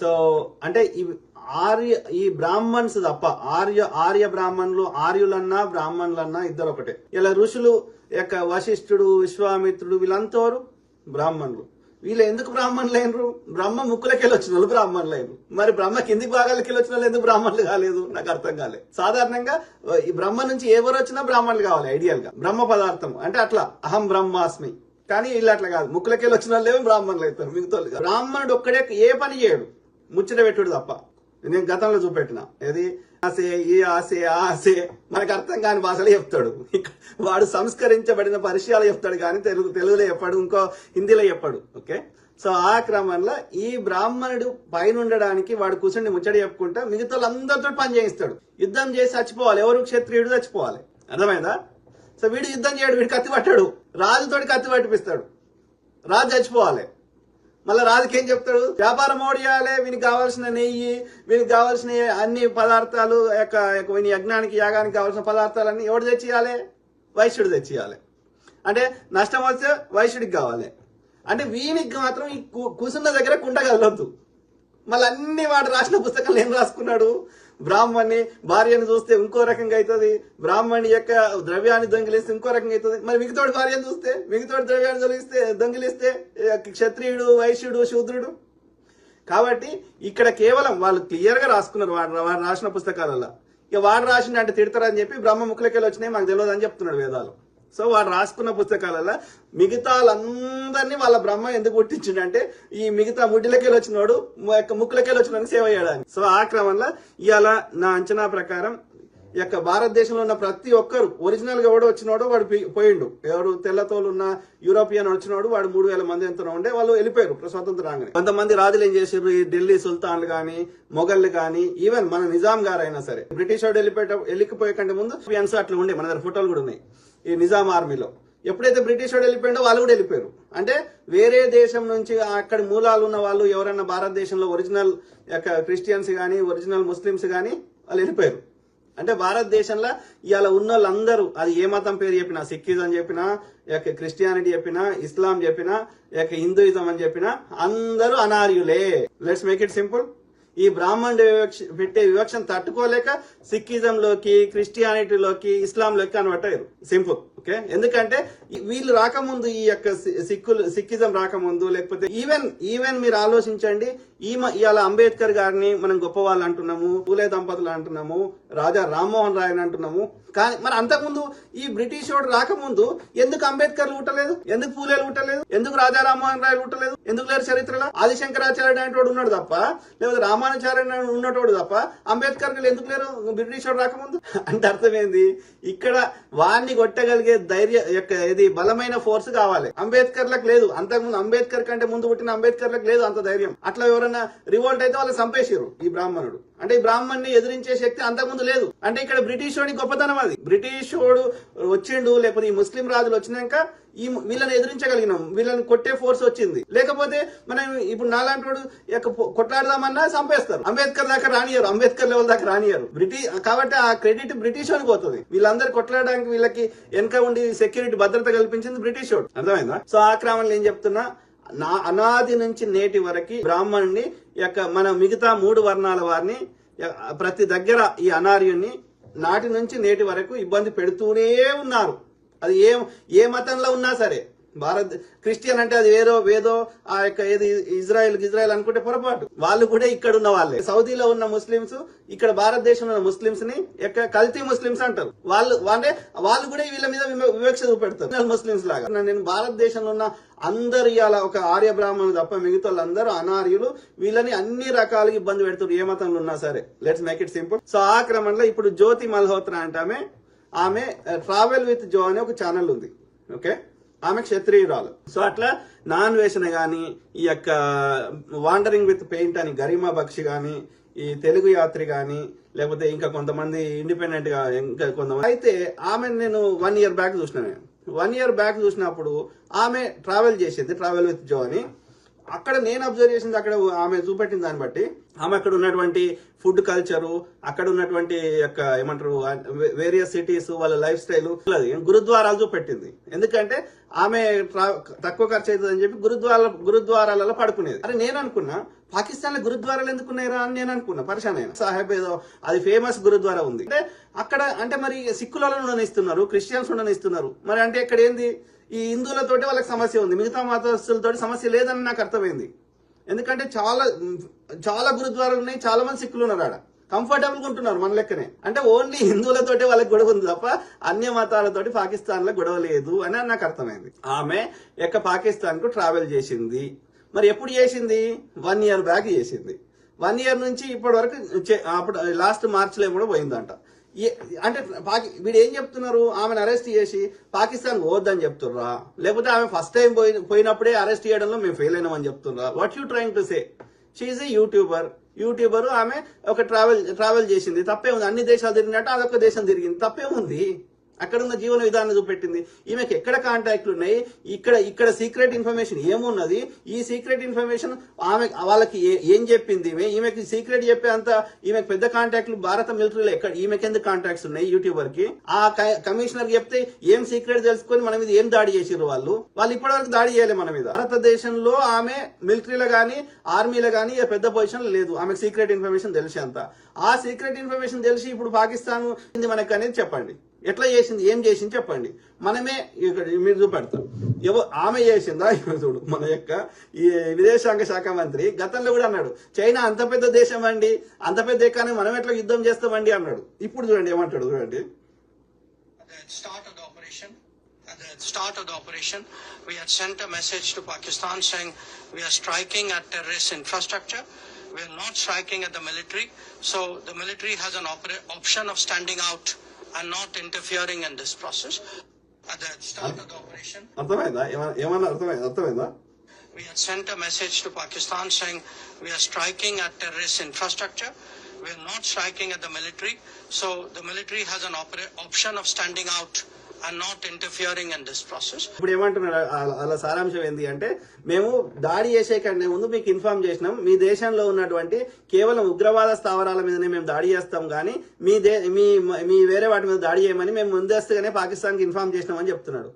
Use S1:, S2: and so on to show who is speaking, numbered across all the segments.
S1: So అంటే ఈ ఆర్య ఈ బ్రాహ్మణ్స్ తప్ప ఆర్య ఆర్య బ్రాహ్మణులు ఆర్యులన్నా బ్రాహ్మణులన్నా ఇద్దరు ఒకటే ఇలా ఋషులు యొక్క వశిష్ఠుడు విశ్వామిత్రుడు వీళ్ళంతా వారు బ్రాహ్మణులు. వీళ్ళు ఎందుకు బ్రాహ్మణులు అయినరు బ్రహ్మ ముక్కులకెళ్ళి వచ్చిన వాళ్ళు బ్రాహ్మణులు అయినరు మరి బ్రహ్మ కింది భాగాలకి వచ్చిన వాళ్ళు ఎందుకు బ్రాహ్మణులు కాలేదు? నాకు అర్థం కాలేదు సాధారణంగా ఈ బ్రహ్మ నుంచి ఎవరు వచ్చినా బ్రాహ్మణులు కావాలి ఐడియల్గా. బ్రహ్మ పదార్థం. అంటే అట్లా అహం బ్రహ్మాస్మి. కానీ వీళ్ళు అట్లా కాదు. ముక్కులకెళ్ళి వచ్చిన వాళ్ళు బ్రాహ్మణులు అవుతారు మిగతా బ్రాహ్మణుడు ఒక్కడే ఏ పని చేయడు. ముచ్చట పెట్టుడు తప్ప. నేను గతంలో చూపెట్టిన. ఏది? ఆసే ఈ ఆసే ఆ ఆసే. మనకు అర్థం కాని భాషలో చెప్తాడు. వాడు సంస్కరించబడిన పరిచయాలు చెప్తాడు కానీ తెలుగు తెలుగులో చెప్పాడు ఇంకో హిందీలో చెప్పాడు. ఓకే? సో ఆ క్రమంలో ఈ బ్రాహ్మణుడు పైన ఉండడానికి వాడు కూర్చుని ముచ్చట చెప్పుకుంటా మిగతా వాళ్ళందరితో పని చేయిస్తాడు. యుద్ధం చేసి చచ్చిపోవాలి. ఎవరు క్షత్రియుడు చచ్చిపోవాలి. అర్థమైందా? సో వీడు యుద్ధం చేయడు వీడు కత్తి పట్టాడు. రాజుతోటి కత్తి పట్టిపిస్తాడు. రాజు చచ్చిపోవాలి. మళ్ళీ రాజుకి చెప్తాడు? వ్యాపారం ఓడియాలే వీనికి కావాల్సిన నెయ్యి వీనికి కావాల్సిన అన్ని పదార్థాలు యొక్క వీని యజ్ఞానికి యాగానికి కావాల్సిన పదార్థాలన్నీ ఎవడు తెచ్చియాలి వైశ్యుడు తెచ్చియాలి అంటే నష్టం వస్తే వైశ్యుడికి కావాలి. అంటే వీనికి మాత్రం ఈ కు- కూసున్న దగ్గర కుండ కదలొద్దు. మళ్ళీ అన్ని వాడు రాసిన పుస్తకాలు ఏం రాసుకున్నాడు? బ్రాహ్మణ్ణి భార్యను చూస్తే ఇంకో రకంగా అవుతుంది. బ్రాహ్మణి యొక్క ద్రవ్యాన్ని దొంగిలిస్తే ఇంకో రకంగా అవుతుంది. మరి మిగతాడు భార్యను చూస్తే మిగతాడు ద్రవ్యాన్ని దొంగిలిస్తే దొంగిలిస్తే క్షత్రియుడు వైశ్యుడు శూద్రుడు? కాబట్టి ఇక్కడ కేవలం వాళ్ళు క్లియర్గా రాసుకున్నారు వాడు వాడు రాసిన పుస్తకాలలో. ఇక వాడు రాసిన అంటే తిడతారని చెప్పి బ్రహ్మ ముఖలకెళ్ళి వచ్చినాయి మాకు తెలియదు అని చెప్తున్నాడు వేదాలు. సో వాడు రాసుకున్న పుస్తకాలలో మిగతా వాళ్ళందరినీ వాళ్ళ బ్రహ్మ ఎందుకు పుట్టించిండంటే ఈ మిగతా ముడ్డిలకెళ్ళి వచ్చినోడు యొక్క ముక్కులకెళ్ళి వచ్చిన సేవ చేయడానికి. సో ఆ క్రమంలో ఇవాళ నా అంచనా ప్రకారం ఈ యొక్క భారతదేశంలో ఉన్న ప్రతి ఒక్కరు ఒరిజినల్గా ఎవడు వచ్చినోడు వాడు పోయిండు. ఎవరు తెల్లతోలు ఉన్న యూరోపియన్ వచ్చినోడు వాడు మూడు వేల మంది ఎంత ఉండే వాళ్ళు వెళ్ళిపోయారు స్వతంత్ర రాగానే కొంతమంది రాజులు ఏం చేసారు ఈ ఢిల్లీ సుల్తాన్లు గాని మొఘళ్ళు గాని ఈవెన్ మన నిజాం గారు అయినా సరే. బ్రిటిష్ వాడు వెళ్ళిపోయే వెళ్ళిపోయే కంటే ముందు ఎన్స్ అట్లా ఉండే మన దగ్గర ఫోటోలు కూడా ఉన్నాయి. ఈ నిజాం ఆర్మీలో. ఎప్పుడైతే బ్రిటిష్ వాడు వెళ్ళిపోయిండో వాళ్ళు కూడా వెళ్ళిపోయారు. అంటే వేరే దేశం నుంచి అక్కడ మూలాలు ఉన్న వాళ్ళు ఎవరైనా భారతదేశంలో ఒరిజినల్ యొక్క క్రిస్టియన్స్ కానీ ఒరిజినల్ ముస్లిమ్స్ కానీ వాళ్ళు వెళ్ళిపోయారు. అంటే భారతదేశంలో ఇవాళ ఉన్న వాళ్ళందరూ అది ఏ మతం పేరు చెప్పినా సిక్కిజం చెప్పినా యొక్క క్రిస్టియానిటీ చెప్పినా ఇస్లాం చెప్పినా యొక్క హిందూయిజం అని చెప్పినా అందరూ అనార్యులే. లెట్స్ మేక్ ఇట్ సింపుల్ ఈ బ్రాహ్మణుడు వివక్ష పెట్టే వివక్షను తట్టుకోలేక సిక్కిజంలోకి క్రిస్టియానిటీలోకి ఇస్లాంలోకి కనబట్టారు సింపుల్ ఓకే? ఎందుకంటే వీళ్ళు రాకముందు ఈ యొక్క సిక్కులు సిక్కిజం రాకముందు లేకపోతే ఈవెన్ ఈవెన్ మీరు ఆలోచించండి ఈ మ- ఇవాళ అంబేద్కర్ గారిని మనం గొప్ప వాళ్ళు అంటున్నాము పూలే దంపతులు అంటున్నాము రాజా రామ్మోహన్ రాయ్ అని అంటున్నాము. కానీ మరి అంతకుముందు ఈ బ్రిటిష్ వాడు రాకముందు ఎందుకు అంబేద్కర్ ఉట్టలేదు ఎందుకు పూలేలు ఉట్టలేదు ఎందుకు రాజా రామ్మోహన్ రాయ్ ఉట్టలేదు ఎందుకు లేరు చరిత్రలో? ఆదిశంకరాచార్య అనేటోడు ఉన్నాడు తప్ప లేకపోతే రామానుచార్య ఉన్నటోడు తప్ప అంబేద్కర్ ఎందుకు లేరు? బ్రిటిష్ వాడు రాకముందు? అంటే అర్థమైంది ఇక్కడ వాడిని కొట్టగలిగే ధైర్య యొక్క ఇది బలమైన ఫోర్స్ కావాలి. అంబేద్కర్లకు లేదు. అంతకుముందు అంబేద్కర్ కంటే ముందు పుట్టిన అంబేద్కర్లకు లేదు అంత ధైర్యం. అట్లా ఎవరైనా రివోల్ట్ అయితే వాళ్ళు చంపేసారు ఈ బ్రాహ్మణుడు. అంటే ఈ బ్రాహ్మణ్ణి ఎదిరించే శక్తి అంతకుముందు లేదు. అంటే ఇక్కడ బ్రిటిష్ వాడి గొప్పతనం అది. బ్రిటిష్ వాడు వచ్చిండు లేకపోతే ఈ ముస్లిం రాజులు వచ్చినాక ఈ వీళ్ళని ఎదిరించగలిగినాం. వీళ్ళని కొట్టే ఫోర్స్ వచ్చింది. లేకపోతే మనం ఇప్పుడు నాలాంటి వాడు యొక్క కొట్లాడదామన్నా చంపేస్తారు. అంబేద్కర్ దాకా రానియరు అంబేద్కర్ లెవెల్ దాకా రానియరు బ్రిటిష్ కాబట్టి ఆ క్రెడిట్ బ్రిటిష్ వాడికి పోతుంది. వీళ్ళందరూ కొట్లాడడానికి వీళ్ళకి వెనక ఉండి సెక్యూరిటీ భద్రత కల్పించింది బ్రిటిష్ వాడు. అర్థమైందా? సో ఆ క్రమంలో ఏం చెప్తున్నా? నా అనాది నుంచి నేటి వరకు బ్రాహ్మణుని యొక్క మన మిగతా మూడు వర్ణాల వారిని ప్రతి దగ్గర ఈ అనార్యుని నాటి నుంచి నేటి వరకు ఇబ్బంది పెడుతూనే ఉన్నారు. అది ఏ ఏ మతంలో ఉన్నా సరే భారత్ క్రిస్టియన్ అంటే అది వేరో వేదో ఆ యొక్క ఏది ఇజ్రాయెల్ ఇజ్రాయెల్ అనుకుంటే పొరపాటు. వాళ్ళు కూడా ఇక్కడ ఉన్న వాళ్ళే. సౌదీలో ఉన్న ముస్లిమ్స్ ఇక్కడ భారతదేశంలో ఉన్న ముస్లింస్ని యొక్క కల్తీ ముస్లిమ్స్ అంటారు. వాళ్ళు అంటే వాళ్ళు కూడా వీళ్ళ మీద వివక్ష చూపెడతారు. ముస్లిమ్స్ లాగా. నేను భారతదేశంలో ఉన్న అందరు ఇవాళ ఒక ఆర్య బ్రాహ్మణులు తప్ప మిగతా వాళ్ళందరూ అనార్యులు. వీళ్ళని అన్ని రకాలుగా ఇబ్బంది పెడుతారు ఏ మతంలో ఉన్నా సరే. Let's make it simple so ఆ క్రమంలో ఇప్పుడు జ్యోతి మల్హోత్రా అంటామే. ఆమె ట్రావెల్ విత్ జో అనే ఒక ఛానల్ ఉంది. ఓకే ఆమె క్షత్రియురాలు. సో అట్లా నాన్ వేషణ కానీ ఈ యొక్క వాండరింగ్ విత్ పెయింట్ అని గరిమా బక్షి కానీ ఈ తెలుగు యాత్రి కానీ లేకపోతే ఇంకా కొంతమంది ఇండిపెండెంట్గా ఇంకా కొంతమంది. అయితే ఆమె నేను వన్ ఇయర్ బ్యాక్ చూసిన నేను. వన్ ఇయర్ బ్యాక్ చూసినప్పుడు ఆమె ట్రావెల్ చేసేది ట్రావెల్ విత్ జో అని. అక్కడ నేను అబ్జర్వ్ చేసింది అక్కడ ఆమె చూపెట్టిన దాన్ని బట్టి ఆమె అక్కడ ఉన్నటువంటి ఫుడ్ కల్చరు అక్కడ ఉన్నటువంటి యొక్క ఏమంటారు వేరియస్ సిటీస్ వాళ్ళ లైఫ్ స్టైల్ గురుద్వారాలు చూపెట్టింది. ఎందుకంటే ఆమె తక్కువ ఖర్చు అవుతుంది అని చెప్పి గురుద్వార గురుద్వారాలలో పడుకునేది. అరే నేను అనుకున్నా పాకిస్తాన్లో గురుద్వారాలు ఎందుకున్నాయిరా అని నేను అనుకున్నా పరిశాన్ అయినా సాహెబ్ ఏదో అది ఫేమస్ గురుద్వారా ఉంది. అంటే అక్కడ అంటే మరి సిక్కులను ఉండనిస్తున్నారు క్రిస్టియన్స్ ఉండనిస్తున్నారు. మరి అంటే ఇక్కడ ఏంది? ఈ హిందువులతోటి వాళ్ళకి సమస్య ఉంది. మిగతా మతస్థులతోటి సమస్య లేదని నాకు అర్థమైంది. ఎందుకంటే చాలా చాలా గురుద్వారాలు ఉన్నాయి చాలా మంది సిక్కులు ఉన్నారు ఆడ. కంఫర్టబుల్గా ఉంటున్నారు మన లెక్కనే. అంటే ఓన్లీ హిందువులతోటి వాళ్ళకి గొడవ ఉంది తప్ప అన్య మతాలతోటి పాకిస్తాన్లో గొడవ లేదు అని నాకు అర్థమైంది. ఆమె యొక్క పాకిస్తాన్కు ట్రావెల్ చేసింది. మరి ఎప్పుడు చేసింది? వన్ ఇయర్ బ్యాక్ చేసింది. వన్ ఇయర్ నుంచి ఇప్పటి వరకు చే- అప్పుడు లాస్ట్ మార్చ్లో కూడా పోయిందంట. అంటే పాకి వీడు ఏం చెప్తున్నారు? ఆమెను అరెస్ట్ చేసి పాకిస్తాన్ పోవద్దని చెప్తుర్రా? లేకపోతే ఆమె ఫస్ట్ టైం పోయి పోయినప్పుడే అరెస్ట్ చేయడంలో మేము ఫెయిల్ అయినామని చెప్తుర్రా? What you trying to say she a YouTuber YouTuber ఆమె ఒక ట్రావెల్ ట్రావెల్ చేసింది. తప్పే ఉంది. అన్ని దేశాలు తిరిగినట్టు అదొక దేశం తిరిగింది. తప్పే ఉంది. అక్కడ ఉన్న జీవన విధానం చూపెట్టింది. ఈమెకి ఎక్కడ కాంటాక్ట్లు ఉన్నాయి? ఇక్కడ ఇక్కడ సీక్రెట్ ఇన్ఫర్మేషన్ ఏమున్నది? ఈ సీక్రెట్ ఇన్ఫర్మేషన్ ఆమె వాళ్ళకి ఏ- ఏం చెప్పింది ఈమె? ఈమెకి సీక్రెట్ చెప్పే అంత ఈమెకి పెద్ద కాంటాక్ట్లు భారత మిలిటరీలో ఎక్కడ ఈమెకి ఎందుకు కాంటాక్ట్స్ ఉన్నాయి యూట్యూబర్కి ఆ కమిషనర్ చెప్తే ఏం సీక్రెట్ తెలుసుకొని మన మీద ఏం దాడి చేసిర్రు వాళ్ళు? వాళ్ళు ఇప్పటివరకు దాడి చేయలే మన మీద. భారతదేశంలో ఆమె మిలిటరీలో కానీ ఆర్మీలో కానీ పెద్ద పొజిషన్ లేదు. ఆమెకు సీక్రెట్ ఇన్ఫర్మేషన్ తెలిసి అంత ఆ సీక్రెట్ ఇన్ఫర్మేషన్ తెలిసి ఇప్పుడు పాకిస్తాన్ ఇది మనకు అనేది చెప్పండి. ఎట్లా చేసింది ఏం చేసింది చెప్పండి మనమే ఇక్కడ మీరు చూపెడతాం ఎవ ఆమె చేసిందా ఇవి చూడు మన యొక్క ఈ విదేశాంగ శాఖ మంత్రి గతంలో కూడా అన్నాడు చైనా అంత పెద్ద దేశం అండి అంత పెద్ద దేశాన్ని మనం ఎట్లా యుద్ధం చేస్తామండి అన్నాడు ఇప్పుడు చూడండి ఏమంటాడు చూడండి
S2: At the start of the operation, at the start of the operation, we had sent a message to Pakistan saying we are striking at terrorist infrastructure. We are not striking at the military. So the military has an opera- option of standing out are not interfering in this process. At the start of the operation, we had sent a message to Pakistan saying we are striking at terrorist infrastructure. We are not striking at the military. So the military has an option of standing out
S1: ఇప్పుడు ఏమంటున్నాడు? అలా సారాంశం ఏంటి అంటే మేము దాడి చేసే కంటే ముందు మీకు ఇన్ఫార్మ్ చేసినాం మీ దేశంలో ఉన్నటువంటి కేవలం ఉగ్రవాద స్థావరాల మీదనే మేము దాడి చేస్తాం కానీ మీ దే మీ మీ వేరే వాటి మీద దాడి చేయమని మేము ముందస్తుగానే పాకిస్తాన్కి ఇన్ఫార్మ్ చేసినామని చెప్తున్నాడు.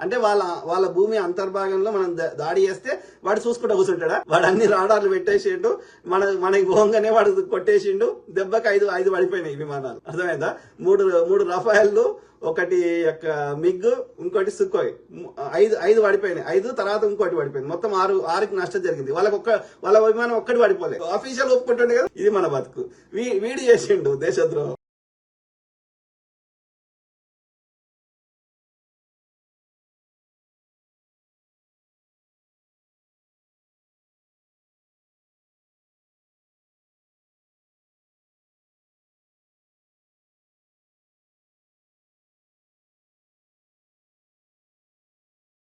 S1: అంటే వాళ్ళ వాళ్ళ భూమి అంతర్భాగంలో మనం దాడి చేస్తే వాడు చూసుకుంటూ కూర్చుంటాడా? వాడు అన్ని రాడార్లు పెట్టేసిండు మన మనకి పోగానే వాడు కొట్టేసిండు దెబ్బకి ఐదు ఐదు పడిపోయినాయి విమానాలు. అర్థమైందా? మూడు మూడు రఫాయల్లు ఒకటి యొక్క మిగ్ ఇంకోటి సుఖోయ్ ఐదు ఐదు పడిపోయినాయి. ఐదు తర్వాత ఇంకోటి పడిపోయింది. మొత్తం ఆరు ఆరుకి నష్టం జరిగింది. వాళ్ళకి ఒక్క వాళ్ళ విమానం ఒక్కటి పడిపోలేదు అఫీషియల్ ఒప్పుకుంటుండే కదా? ఇది మన బతుకు. వీ- వీడు చేసిండు దేశద్రోహం.